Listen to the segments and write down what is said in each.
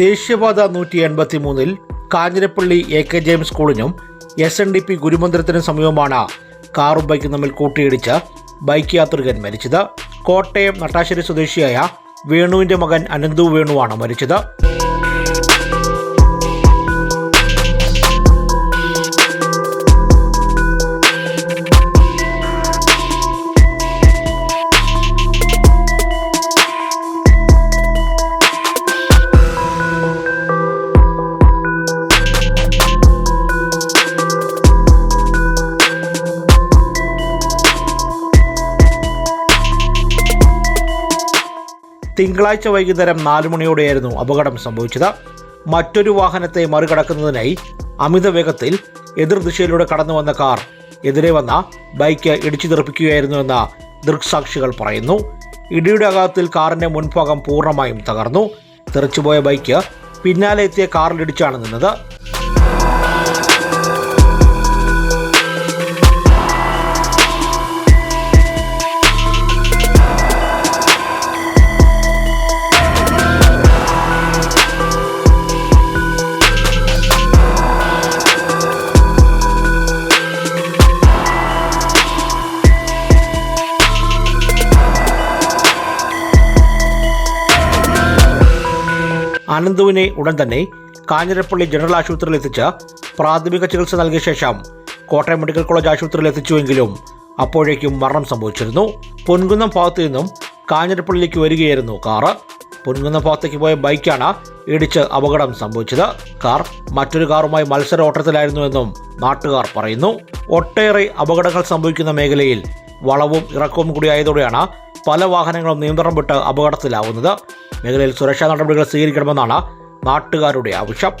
ദേശീയപാത നൂറ്റി എൺപത്തി മൂന്നിൽ കാഞ്ഞിരപ്പള്ളി എ കെ ജെയിംസ് സ്കൂളിനും എസ് എൻ ഡി പി ഗുരുമന്ദിരത്തിനും സമീപമാണ് കാറും ബൈക്കും തമ്മിൽ കൂട്ടിയിടിച്ച് ബൈക്ക് യാത്രികൻ മരിച്ചത്. കോട്ടയം നട്ടാശ്ശേരി സ്വദേശിയായ വേണുവിന്റെ മകൻ അനന്തു വേണുവാണ് മരിച്ചത്. തിങ്കളാഴ്ച വൈകുന്നേരം നാലു മണിയോടെയായിരുന്നു അപകടം സംഭവിച്ചത്. മറ്റൊരു വാഹനത്തെ മറികടക്കുന്നതിനായി അമിത വേഗത്തിൽ എതിർദിശയിലൂടെ കടന്നു വന്ന കാർ എതിരെ വന്ന ബൈക്ക് ഇടിച്ചു തെറിപ്പിക്കുകയായിരുന്നുവെന്ന് ദൃക്സാക്ഷികൾ പറയുന്നു. ഇടിയുടെ അകത്തിൽ കാറിന്റെ മുൻഭാഗം പൂർണമായും തകർന്നു. തെറിച്ചുപോയ ബൈക്ക് പിന്നാലെ എത്തിയ കാറിലിടിച്ചാണ് നിന്നത്. അനന്തുവിനെ ഉടൻ തന്നെ കാഞ്ഞിരപ്പള്ളി ജനറൽ ആശുപത്രിയിൽ എത്തിച്ച് പ്രാഥമിക ചികിത്സ നൽകിയ ശേഷം കോട്ടയം മെഡിക്കൽ കോളേജ് ആശുപത്രിയിൽ എത്തിച്ചുവെങ്കിലും അപ്പോഴേക്കും മരണം സംഭവിച്ചിരുന്നു. പൊൻകുന്നം ഭാഗത്തു നിന്നും കാഞ്ഞിരപ്പള്ളിയിലേക്ക് വരികയായിരുന്നു കാറ്. പൊൻകുന്നം ഭാഗത്തേക്ക് പോയ ബൈക്കാണ് ഇടിച്ച് അപകടം സംഭവിച്ചത്. കാർ മറ്റൊരു കാറുമായി മത്സര ഓട്ടത്തിലായിരുന്നുവെന്നും നാട്ടുകാർ പറയുന്നു. ഒട്ടേറെ അപകടങ്ങൾ സംഭവിക്കുന്ന മേഖലയിൽ വളവും ഇറക്കവും കൂടി ആയതോടെയാണ് പല വാഹനങ്ങളും നിയന്ത്രണം വിട്ട് അപകടത്തിലാവുന്നത്. മേഖലയിൽ സുരക്ഷാ നടപടികൾ സ്വീകരിക്കണമെന്നാണ് നാട്ടുകാരുടെ ആവശ്യം.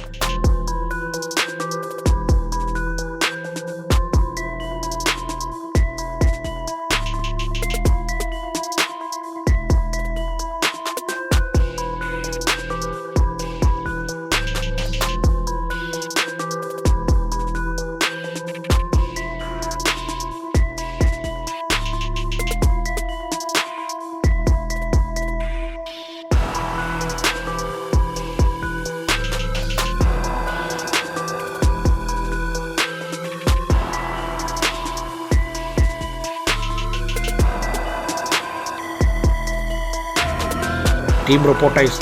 Team reporters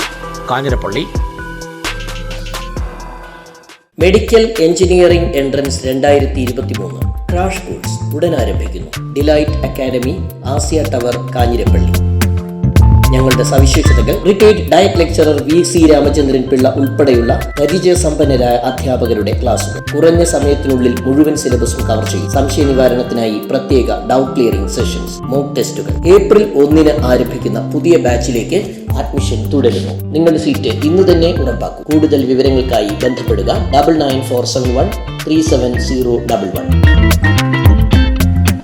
Kanjirappally. Medical engineering entrance രണ്ടായിരത്തി ഇരുപത്തി മൂന്ന് ക്രാഷ് കോഴ്സ് ഉടൻ ആരംഭിക്കുന്നു. Delight academy Asia tower Kanjirappally. ഞങ്ങളുടെ സവിശേഷതകൾ. Retired DIET lecturer V C Ramachandran Pillai ഉൾപ്പെടെയുള്ള പരിചയസമ്പന്നരായ അധ്യാപകരുടെ ക്ലാസുകൾ. കുറഞ്ഞ സമയത്തിനുള്ളിൽ മുഴുവൻ സിലബസും കവർ ചെയ്യും. സംശയ നിവാരണത്തിനായി പ്രത്യേക ഡൗട്ട് ക്ലിയറിംഗ് സെഷൻസ് മോക്ക് ടെസ്റ്റുകൾ ഏപ്രിൽ ഒന്നിന് ആരംഭിക്കുന്ന പുതിയ ബാച്ചിലേക്ക് അഡ്മിഷൻ തുടരുന്നു. നിങ്ങളുടെ സീറ്റ് ഇന്ന് തന്നെ ഉറപ്പാക്കും. കൂടുതൽ വിവരങ്ങൾക്കായി ബന്ധപ്പെടുക. Double nine four seven one three seven zero double one